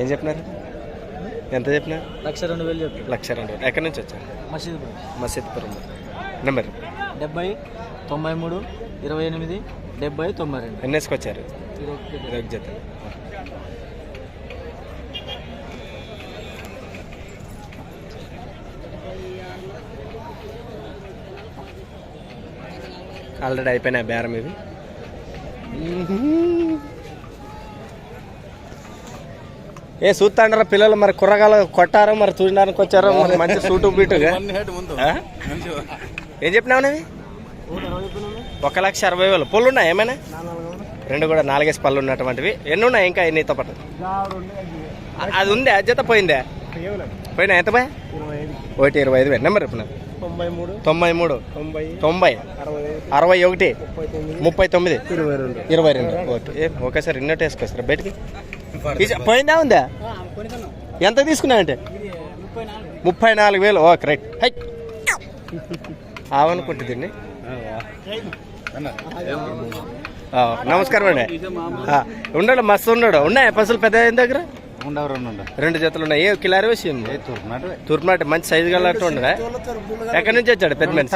ఏం చెప్పినారు? ఎంత చెప్పినారు? లక్ష రెండు వేలు చెప్పి లక్ష రెండు వేలు. ఎక్కడి నుంచి వచ్చారు? మసీద్ మసీద్పురం నెంబర్. డెబ్బై తొంభై మూడు ఇరవై ఎనిమిది డెబ్బై తొంభై రెండు. ఎన్నేసుకు వచ్చారు? ఇది జత ఆల్రెడీ అయిపోయినాయి బేరం ఇవి. ఏ చూస్తాండారా పిల్లలు మరి కుర్రగాలు కొట్టారో మరి చూడడానికి వచ్చారో మరి మంచి సూటు బీటుగా? ఏం చెప్పినావు నువ్వు? ఒక లక్ష అరవై వేలు. పళ్ళు ఉన్నాయి ఏమైనా? రెండు కూడా నాలుగేసి పళ్ళు ఉన్నటువంటివి. ఎన్ని ఉన్నాయి ఇంకా నీతో పాటు? అది ఉందే? అజ్జత పోయిందే? పోయినా? ఎంత పోయా? ఒకటి ఇరవై ఐదు నెంబర్ చెప్పిన తొంభై మూడు. తొంభై. అరవై ఒకటి. ముప్పై తొమ్మిది. ఇరవై రెండు. ఇరవై రెండు ఓకే. ఏ, ఒకేసారి ఇన్నట్టు బయటికి. పోయిందా ఉందా? ఎంత తీసుకున్నావంటే? ముప్పై నాలుగు. ముప్పై నాలుగు వేలు. Okay right high. ఆవనుకుంటుందండి ఆ, నమస్కారం అండి. ఉండాలి మస్తు ఉన్నాడు ఉన్నాయా పసులు పెద్ద దగ్గర? రెండు జతలు ఉన్నాయి. ఏ కిలారి విషయం తూర్పునాటు తూర్పునాటి మంచి సైజు గలట్టు ఉండదా? ఎక్కడి నుంచి వచ్చాడు పెద్ద మనిషి.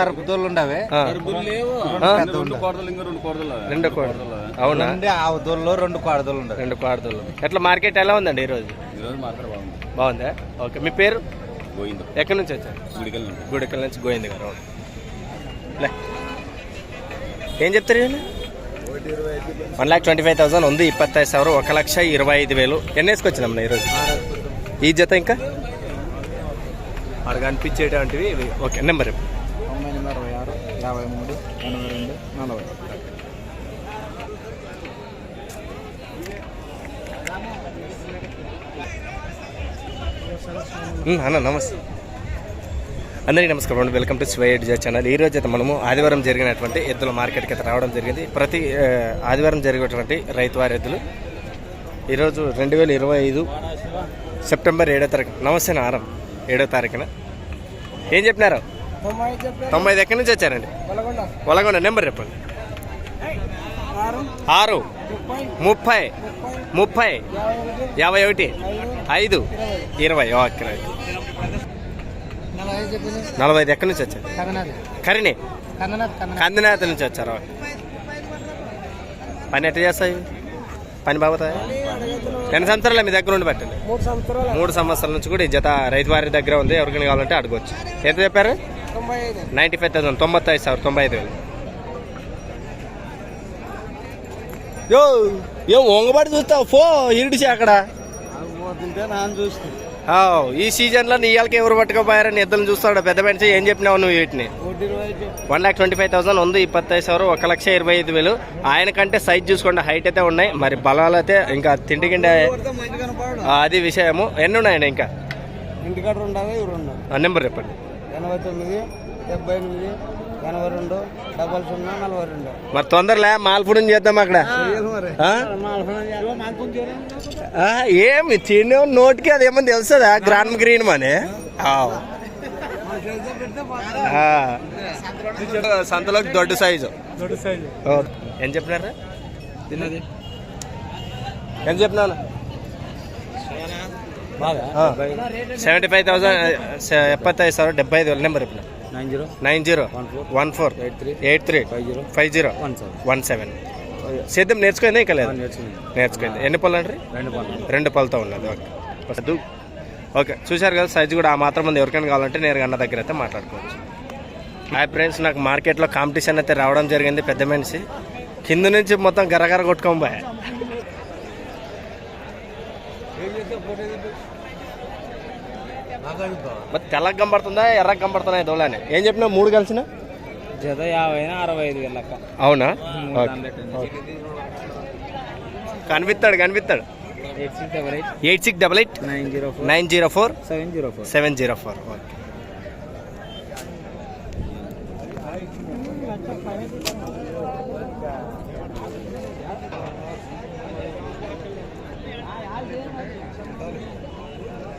రెండు కోడి అవునా? రెండు దోళ్ళు రెండు కోడదోళ్ళు ఉండవు రెండు కోడదలు ఎట్లా మార్కెట్ ఎలా ఉందండి ఈరోజు? బాగుందా. ఓకే. మీ పేరు? ఎక్కడి నుంచి వచ్చారు? గుడికల్ నుంచి గోవింద్ గారు. అవును. ఏం చెప్తారు? One lakh twenty five thousand ఉంది ఇప్పత్తైదు సార్ ఒక లక్ష ఇరవై ఐదు వేలు. ఎన్ని వేసుకొచ్చినాం ఈరోజు? ఈ జత ఇంకా? అక్కడ అనిపించేటువంటివి ఓకే నెంబర్ అన్న నమస్తే. అందరికీ నమస్కారం అండి. వెల్కమ్ టు స్వైడ్ జా ఛానల్. ఈ రోజు అయితే మనము ఆదివారం జరిగినటువంటి ఎద్దుల మార్కెట్కి అయితే రావడం జరిగింది. ప్రతి ఆదివారం జరిగేటువంటి రైతు వారి ఎద్దులు. ఈరోజు రెండు వేల ఇరవై ఐదు సెప్టెంబర్ ఏడో తారీఖు నమస్తే ఆరం ఏడో తారీఖున. ఏం చెప్పినారు? తొంభై ఐదు ఎక్కడి నుంచి వచ్చారండి? వలగొండ. నెంబర్ చెప్పండి. ఆరు ముప్పై ముప్పై యాభై ఒకటి ఐదు ఐదు ఇరవై. Okay right. నలభై ఐదు ఎక్కడి నుంచి? వచ్చారు? కరిణి కన్ననాథ్ కందినాథ నుంచి వచ్చారు? పని ఎట్లా చేస్తాయి? పని బాగుతాయి ఎన్ని సంవత్సరాలు మీ దగ్గర ఉండి పెట్టండి. మూడు సంవత్సరాలు. నుంచి కూడా ఈ జత రైతు వారి దగ్గర ఉంది. ఎవరికైనా కావాలంటే అడగవచ్చు ఎంత చెప్పారు? Ninety five thousand. తొంభై ఐదు సార్ తొంభై ఐదు వేలు. యో ఏం వంగబడి చూస్తావు? ఫో ఇడిచి అక్కడ. చూస్తే ఈ సీజన్లో నీ ఇళ్ళకి ఎవరు పట్టుకోపోయారని ఇద్దరు చూస్తాడు పెద్ద మనిషి. ఏం చెప్పినావు నువ్వు వీటిని? One lakh twenty five thousand ఉంది ఇప్పత్తైదు సార్ ఒక లక్ష ఇరవై ఐదు వేలు. ఆయన కంటే సైజ్ చూసుకోండి హైట్ అయితే ఉన్నాయి. మరి బలాలు అయితే ఇంకా తిండి గిండి అది విషయము. ఎన్ని ఉన్నాయి ఇంకా? నెంబర్ చెప్పండి. ఎనభై తొమ్మిది డెబ్బై ఎనిమిది ఎనభై రెండు డబల్ సున్నా నలభై రెండు. మరి తొందరలే మాల్పుణం చేద్దాం అక్కడ. ఏమి చిన్న నోటికి ఏమో తెలుస్తుందా? గ్రాండ్ గ్రీన్ అని సంతలోకి దొడ్డు సైజు. దొడ్డు సైజు. ఏం చెప్పినారా? తిన్నది. ఏం చెప్పినా సెవెంటీ ఫైవ్ థౌసండ్ ఎప్పత్తైదు సార్ డెబ్బై ఐదు వేల నెంబర్ ఇప్పుడు nine zero one four eight three eight three five zero one seven one seven సేద్యం నేర్చుకుందా ఇంకా లేదు? నేర్చుకుంది. ఎన్ని పళ్ళు అంటారు? రెండు పళ్ళతో ఉన్నది. ఓకే. ఓకే. చూశారు కదా సైజు కూడా ఆ మాత్రం మంది ఎవరికైనా కావాలంటే నేరుగా అన్న దగ్గర అయితే మాట్లాడుకోవచ్చు. హాయ్ ఫ్రెండ్స్ నాకు మార్కెట్లో కాంపిటీషన్ అయితే రావడం జరిగింది పెద్ద మనిషి. కింద నుంచి మొత్తం గరగర కొట్టుకొని పోయా మరి తెల్లగా కనబడుతుందా ఎర్రగా కనబడుతున్నాయి దోళని ఏం చెప్పినా మూడు కలిసిన? జత యాభై అరవై ఐదు వేల అవునా. కనిపిస్తాడు కనిపిస్తాడు. Eight six double eight? Nine zero four. Nine zero four? Seven zero four. Seven zero four okay.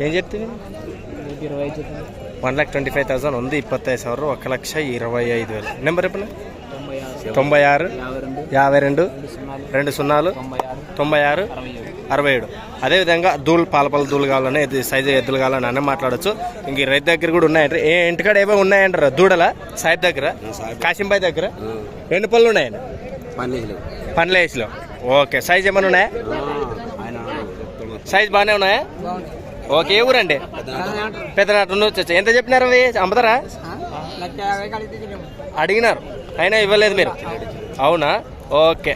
ఏం చెప్తుంది one lakh twenty five thousand ఉంది ఇప్పత్తైదు సార్ ఒక లక్ష ఇరవై ఐదు వేలు. నెంబర్ ఎప్పుడు తొంభై ఆరు యాభై రెండు రెండు సున్నాలు తొంభై ఆరు అరవై ఏడు. అదేవిధంగా ధూళ్ళు పాలపల దూలు కావాలని ఇది సైజు ఎద్దులు కావాలని అన్న మాట్లాడచ్చు. ఇంక ఈ రైతు దగ్గర కూడా ఉన్నాయంటే. ఏ ఇంటికాడ ఏవో ఉన్నాయంటారు? దూడల? సాయి దగ్గర? కాశింబాయి దగ్గర? రెండు పళ్ళు ఉన్నాయండి పండ్ల ఏసులో ఓకే. సైజ్ ఏమైనా ఉన్నాయా? సైజ్ బాగానే ఉన్నాయా? ఓకే ఏ ఊరండి? పెద్దనాట నుంచి వచ్చా ఎంత చెప్పినారు అవి? అమ్ముతారా? అడిగినారు. అయినా ఇవ్వలేదు మీరు. అవునా? ఓకే.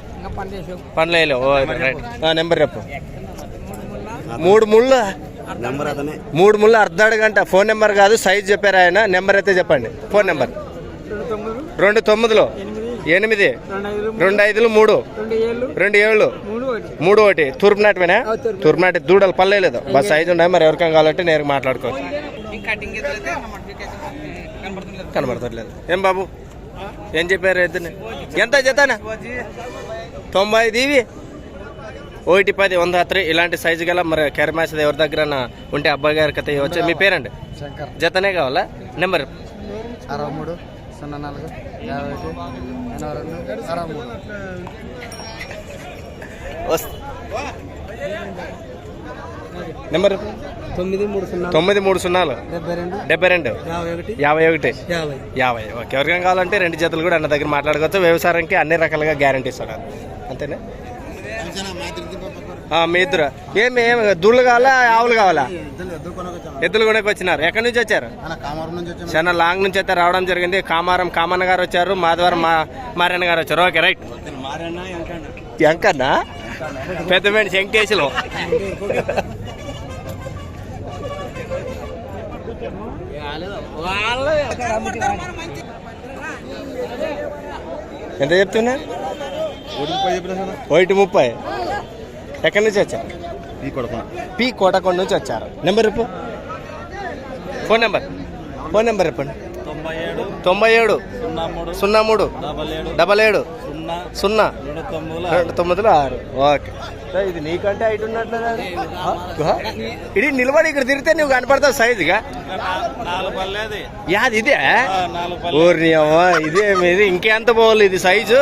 పనిలేదు ఓ రైట్. నెంబర్ చెప్పు. మూడు ముళ్ళు? మూడు ముళ్ళు అర్ధాడు గంట ఫోన్ నెంబర్ కాదు సైజ్ చెప్పారు ఆయన. నెంబర్ అయితే చెప్పండి. Phone number. రెండు తొమ్మిదిలో. ఎనిమిది రెండు ఐదులు మూడు. రెండు ఏళ్ళు మూడు ఒకటి. తూర్పు నాటివేనా? తూర్పు నాటి. దూడలు పర్లేదు బస్ సైజు ఉన్నాయి మరి ఎవరికైనా కావాలంటే నేరుగా మాట్లాడుకోవచ్చు. కనబడతట్లేదు ఏం బాబు? ఏం చెప్పారు ఎద్దుని ఎంత జతనా? తొంభై ఐదు ఇవి? ఒకటి పది వంద అత్రి ఇలాంటి సైజు గల మరి కెరమాస్ ఎవరి దగ్గర ఉంటే అబ్బాయి గారి కథ ఇవ్వచ్చు మీ పేరండి? శంకర్. జతనే కావాలా? నెంబర్? అరవై మూడు. సున్నా నాలుగు యాభై ఒకటి ఎనభై రెండు అరవై మూడు. నెంబర్ తొమ్మిది మూడు సున్నా తొమ్మిది మూడు సున్నాలు. డెబ్బై రెండు. డెబ్బై రెండు. యాభై ఒకటి. యాభై ఒకటి. యాభై. యాభై. ఓకే. ఎవరికైనా కావాలంటే రెండు జతలు కూడా అన్న దగ్గర మాట్లాడుకోవచ్చు. వ్యవసాయానికి అన్ని రకాలుగా గ్యారంటీ ఇస్తాడు. అంతేనా? మీ ఇద్దరు. ఏమి ఏమి దూళ్ళు కావాలా ఆవులు కావాలా? ఎద్దులు కొనకు వచ్చినారు ఎక్కడి నుంచి వచ్చారు? చాలా లాంగ్ నుంచి అయితే రావడం జరిగింది. కామారం కామన్న గారు వచ్చారు మాధవరం మా మారన్న గారు వచ్చారు. Okay right. ఎంకన్నా పెద్ద మనిషి ఎంకేసులో ఎంత చెప్తున్నా? ఒకటి ముప్పై. ఎక్కడి నుంచి వచ్చారు? ఈ కొడుకున. పి కోటకొండ నుంచి వచ్చారు. నెంబర్ చెప్పు. Phone number. ఫోన్ నెంబర్ చెప్పండి. తొంభై ఏడు తొంభై ఏడు. సున్నా మూడు డబల్ ఏడు సున్నా రెండు తొమ్మిది రెండు తొమ్మిదిలో ఆరు. ఓకే. ఇది నీకంటే హైట్ ఉన్నట్లేదా ఇది నిలబడి ఇక్కడ తిరిగితే నువ్వు కనపడతావు సైజుగా? యాది ఇదే? నాలుగు ఊరిని అవ్వ ఇదే ఇది? ఇంకెంత పోవాలి ఇది సైజు?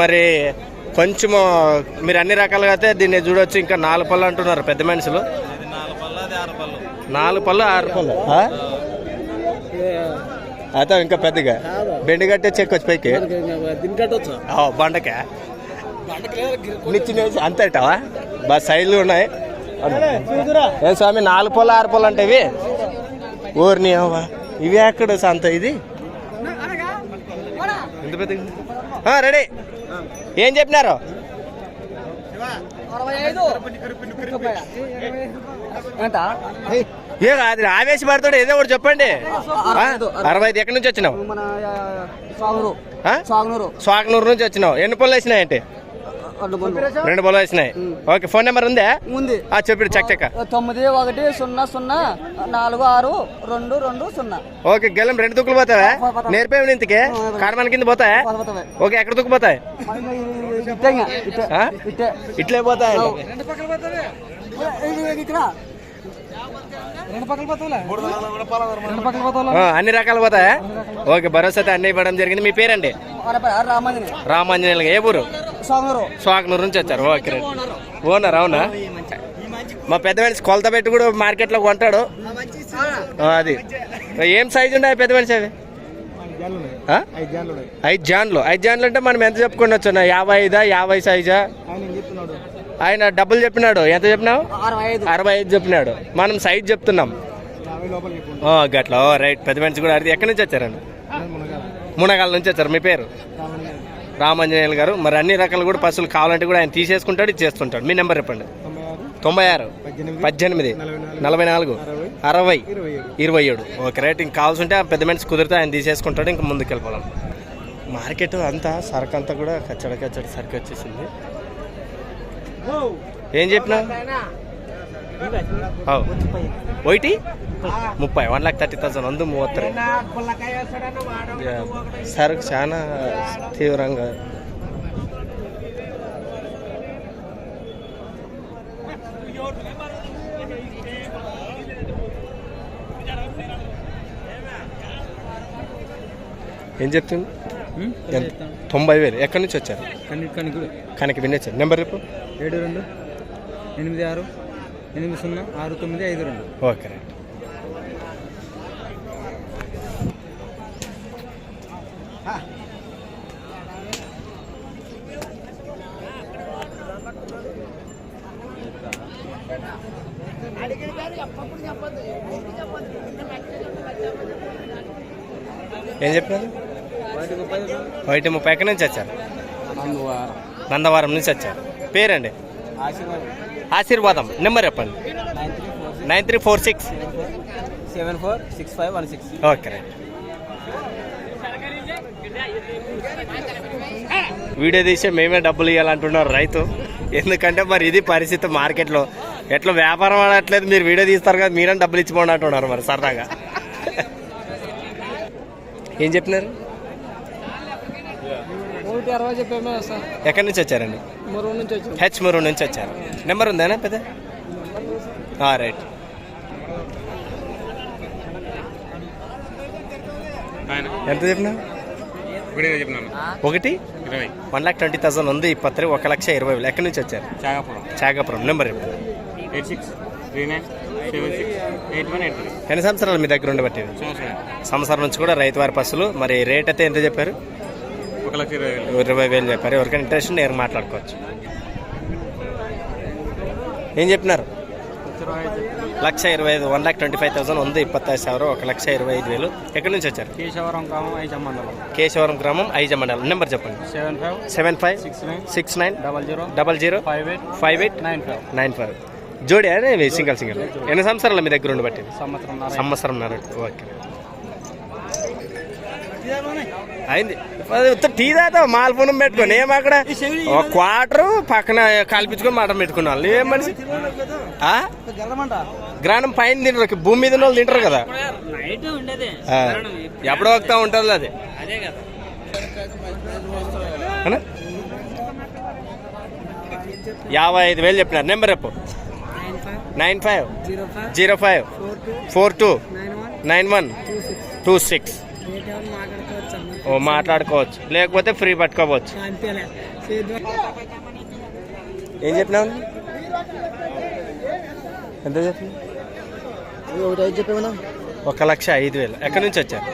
మరి కొంచెము మీరు అన్ని రకాలుగా అయితే దీన్ని చూడొచ్చు. ఇంకా నాలుగు పళ్ళు అంటున్నారు పెద్ద మనుషులు. ఇది నాలుగు పళ్ళు ఆరు పళ్ళు. నాలుగు పళ్ళు ఆరు పళ్ళు ఆ? అయితే ఇంకా పెద్దగా. బెండి కట్టే చెక్కొచ్చు పైకి. దీనికట్టొచ్చు ఆ, బండకే. నిచ్చిన అంతేటావా బా సైజులు ఉన్నాయి. ఏ స్వామి నాలుగు పొల ఆరు పొల అంటే ఇవి? ఊరిని అవ్వా ఇవి ఎక్కడ సంత ఇది? ఎంత పెద్ద రెడీ. ఏం చెప్పినారు? ఏ కాదు ఆవేశపడతాడు ఏదో ఒకటి చెప్పండి. అరవై ఐదు ఎక్కడి నుంచి వచ్చినావు? స్వాగనూరు. నుంచి వచ్చినావు. ఎన్ని పొలం వేసినాయంటే? రెండు పొలం వేసినాయి. ఓకే ఫోన్ నెంబర్ ఉందా? ఉంది. ఆ చెప్పాడు చక్ చక్క తొమ్మిది ఒకటి సున్నా సున్నా నాలుగు ఆరు రెండు రెండు సున్నా. ఓకే గెలం రెండు తుక్కులు పోతావా? నేర్పేవి ఇంతకే? కాడమన కింద పోతాయా? పోతాయి. ఓకే ఎక్కడ. ఆ? ఇట్టే. ఇట్లే పోతాయి? ఇది ఇక్కడ రెండు పక్కల పోతావులే? రెండు పక్కల పోతావులే? ఆ, అన్ని రకాలు పోతాయా? ఓకే భరోసా అయితే అన్ని ఇవ్వడం జరిగింది. మీ పేరండి? రామాంజనేయులు ఏ ఊరు? స్వాగనూరు నుంచి వచ్చారు. ఓకే. ఓనర్ అవునా? మా పెద్ద మనిషి కొలత పెట్టి కూడా మార్కెట్లో కొంటాడు. అది. ఏం సైజు ఉన్నాయి పెద్ద మనిషి అవి ఆ? ఐదు జాన్లు. ఐదు జాన్లు అంటే మనం ఎంత చెప్పుకోవచ్చు యాభై ఐదా? యాభై సైజా ఆయన డబ్బులు చెప్పినాడు. ఎంత చెప్పినావు? అరవై ఐదు. చెప్పినాడు. మనం సైజ్ చెప్తున్నాం. గట్ల. రైట్. పెద్ద మనిషి కూడా అడిగి ఎక్కడి నుంచి వచ్చారండి? మునగాల నుంచి వచ్చారు. మీ పేరు? రామాంజనేయులు గారు. మరి అన్ని రకాలు కూడా పశువులు కావాలంటే కూడా ఆయన తీసేసుకుంటాడు చేస్తుంటాడు మీ నెంబర్ చెప్పండి. తొంభై ఆరు పద్దెనిమిది నలభై నాలుగు అరవై ఇరవై ఏడు. Okay right. ఇంక కావాల్సి ఉంటే ఆ పెద్ద మనిషి కుదిరితే ఆయన తీసేసుకుంటాడు ఇంకా ముందుకు వెళ్ళిపోదాం. మార్కెట్ అంతా సరుకు అంతా కూడా కచ్చడ కచ్చడ సరుకు వచ్చేసింది. ఏం చెప్పినా ఒకటి ముప్పై వన్ లాక్ థర్టీ థౌసండ్ అందు మూవత్తరు సరుకు చాలా తీవ్రంగా ఏం చెప్తుంది తొంభై వేలు ఎక్కడి నుంచి వచ్చారు కనకి వినేచ్చారు నెంబర్ రేపు ఏడు రెండు ఎనిమిది ఆరు ఎనిమిది సున్నా ఆరు తొమ్మిది ఐదు రెండు. Okay right. ఏం చెప్పారు బయట ముప్పై ఎక్కడి నుంచి వచ్చారు? నందవరం నుంచి వచ్చారు. పేరండి? ఆశీర్వాదం. నెంబర్ చెప్పండి. Nine three four six. Seven four six five one six. Okay right. Video తీసే మేమే డబ్బులు ఇవ్వాలంటున్నారు రైతు. ఎందుకంటే మరి ఇది పరిస్థితి మార్కెట్లో. ఎట్లా వ్యాపారం ఆడట్లేదు మీరు వీడియో తీస్తారు కదా మీరే డబ్బులు ఇచ్చిపోండి అంటున్నారు మరి సరదాగా. ఏం చెప్పినారు? ఒకటి అరవై చెప్పామే సార్. ఎక్కడి నుంచి వచ్చారండి? మరో నుంచి వచ్చాం హెచ్ మురు నుంచి వచ్చారు. నెంబర్ ఉందేనా పెద్ద? ఆ, రైట్. ఎంత చెప్పినా? ఒకటి? వన్ లాక్ ట్వంటీ థౌసండ్ ఉంది ఇప్పత్రి ఒక లక్ష ఇరవై వేలు. ఎక్కడి నుంచి వచ్చారు? Chagapuram. Chagapuram. Number eight six three nine seven six eight one eight three. ఎన్ని సంవత్సరాలు మీ దగ్గర ఉండబట్టేది సంవత్సరం. సంవత్సరం నుంచి కూడా రైతు వారి పసులు మరి రేట్ అయితే ఎంత చెప్పారు? ఇరవై వేలు. చెప్పారు. ఎవరికైనా ఇంట్రెస్ట్ నేను మాట్లాడుకోవచ్చు. ఏం చెప్పినారు? లక్ష ఇరవై ఐదు one lakh twenty five thousand ఉంది ఇప్పత్తైదు సవరం ఒక లక్ష ఇరవై ఐదు వేలు. ఎక్కడి నుంచి వచ్చారు? కేశవరం గ్రామం ఐజ మండలం. కేశవరం గ్రామం ఐజ మండలం. నెంబర్ చెప్పండి. Seven five seven five six nine six nine double zero double zero five eight five eight nine five. Nine five. జోడి అదే సింగల్ సింగల్. ఎన్ని సంవత్సరాలు మీ దగ్గర ఉండి బట్టి సంవత్సరం సంవత్సరం ఓకే. అయింది. అది ఉత్త టీ తాగుతావు? మాల్పునం పెట్టుకొని. ఏం అక్కడ? ఒక క్వార్టర్ పక్కన కల్పించుకొని మటన్ పెట్టుకున్నాను ఏం మనిషి? గ్రానం పైన తింటారు. భూమి మీద ఉన్న వాళ్ళు తింటారు కదా. ఎప్పుడో వస్తా ఉంటుంది అది? యాభై ఐదు వేలు చెప్పినారు. నెంబర్ చెప్పు. Nine five. Zero five. Four two. Nine one. Two six. ఓ మాట్లాడుకోవచ్చు. లేకపోతే ఫ్రీ పట్టుకోవచ్చు. ఏం చెప్పినావు? ఎంత చెప్పినా ఒక లక్ష ఐదు వేలు. ఎక్కడి నుంచి వచ్చారు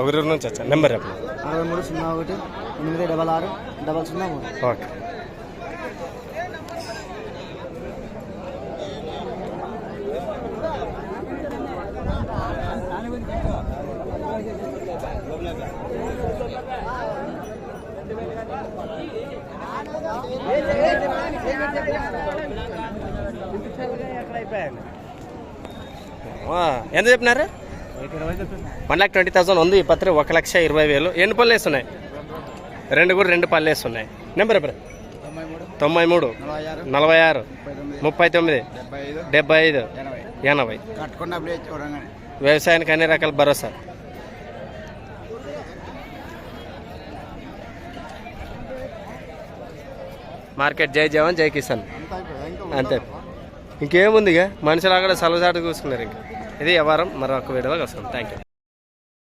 ఒకరు నుంచి వచ్చారు నెంబర్ చెప్పండి అరవై మూడు సున్నా ఒకటి ఎనిమిది డబల్ ఆరు డబల్ సున్నా ఓకే ఆ, ఎంత చెప్పినారు? వన్ లాక్ ట్వంటీ థౌసండ్ ఉంది ఈ పత్రి ఒక లక్ష ఇరవై వేలు. ఎన్ని పళ్ళు వేస్తున్నాయి? రెండు కూడా రెండు పళ్ళు వేస్తున్నాయి. నెంబర్ ఎప్పుడు తొంభై మూడు నలభై ఆరు ముప్పై తొమ్మిది డెబ్బై ఐదు ఎనభై. వ్యవసాయానికి అన్ని రకాల భరోసా. మార్కెట్ జై జవాన్ జై కిసాన్. అంతే. ఇంకేముందిగా? మనుషులు అక్కడ సలసాటు చూసుకున్నారు ఇంకా. ఇది వ్యవహారం. మరొక వీడియోలో వస్తాం థ్యాంక్ యూ